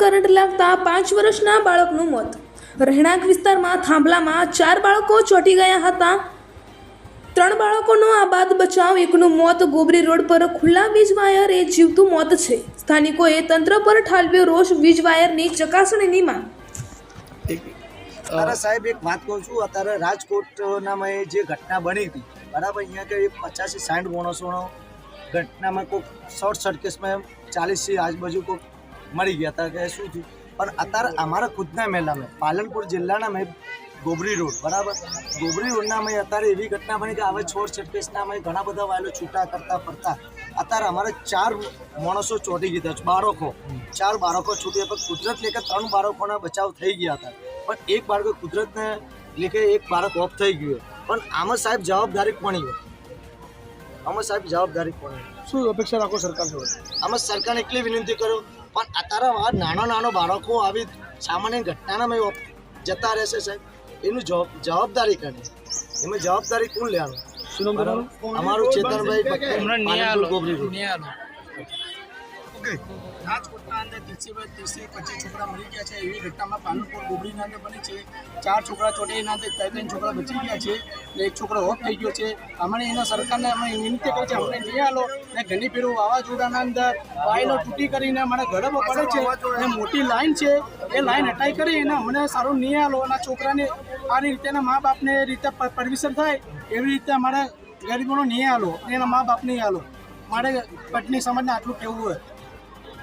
Current લાગતા પાંચ વર્ષના બાળકનું મોત. રહેણાંક વિસ્તારમાં થાંભલામાં ચાર બાળકો ચોંટી ગયા હતા. ત્રણ બાળકોનો આબાદ બચાવ એકનું મોત ગોબરી રોડ પર ખુલ્લા વીજ વાયર એ જીવતું મોત છે. સ્થાનિકોએ તંત્ર પર ઠાલવ્યો રોષ વીજ વાયરની ચકાસણીની માંગ. અત્યારે સાહેબ એક વાત કહું છું. અત્યારે રાજકોટનામાં જે ઘટના બની હતી બરાબર અહીંયા કે પચાસથી સાઠ માણસોનો ઘટનામાં કોઈક શોર્ટ સર્કિટમાં ચાલીસથી આજુબાજુ કોઈક મળી ગયા હતા કે શું થયું? પણ અત્યારે અમારા ખુદના મેલામાં, પાલનપુર જિલ્લાના મેં ગોબરી રોડ, બરાબર? ગોબરી રોડના મેં અત્યારે એવી ઘટના બની કે હવે છોડ સર્કિટના મેં ઘણા બધા વાયલો છૂટા કરતા ફરતા. અત્યારે અમારે ચાર માણસો ચોટી ગયા બાળકો. ચાર બાળકો છૂટી પણ કુદરત લેખે ત્રણ બાળકોના બચાવ થઈ ગયા હતા. પણ એક બાળકો કુદરતને લેખે એક બાળક ઓફ થઈ ગયું. પણ આમાં સાહેબ જવાબદારી કોની આમાં સાહેબ જવાબદારી કોની? શું અપેક્ષા રાખો સરકાર જોડે અમે સરકારને એટલી વિનંતી કરું પણ અત્યારે નાનો નાના બાળકો આવી સામાન્ય ઘટનાના મેં જતા રહેશે સાહેબ. એનું જવાબદારી કરે એમાં જવાબદારી કોણ લેવાનું? અમારું ચેતનભાઈ પાલનપુર રાજકોટના અંદર ત્રીસી બાય ત્રીસી પચીસ છોકરા મરી ગયા છે. એવી ઘટનામાં પાલનપુર ગોબડીના અંદર બની છે. ચાર છોકરા ચોટેના અંદર ત્રણ છોકરા બચી ગયા છે ને એક છોકરો ઓફ થઈ ગયો છે. અમને એના સરકારને અમે વિનંતી કરી છે, અમને નહીં આલો ને ઘણી પેલું વાવાઝોડાના અંદર વાયલો તૂટી કરીને અમારે ગરબો પડે છે ને મોટી લાઈન છે. એ લાઈન હટાઈ કરી અને અમને સારું નહીં આલો અને છોકરાને આ રીતેના મા બાપને રીતે પરમિશન થાય એવી રીતે અમારે ગરીબોનો નહીં આલો એના મા બાપ નહીં આલો મારે પટની સમાજને આટલું કહેવું હોય.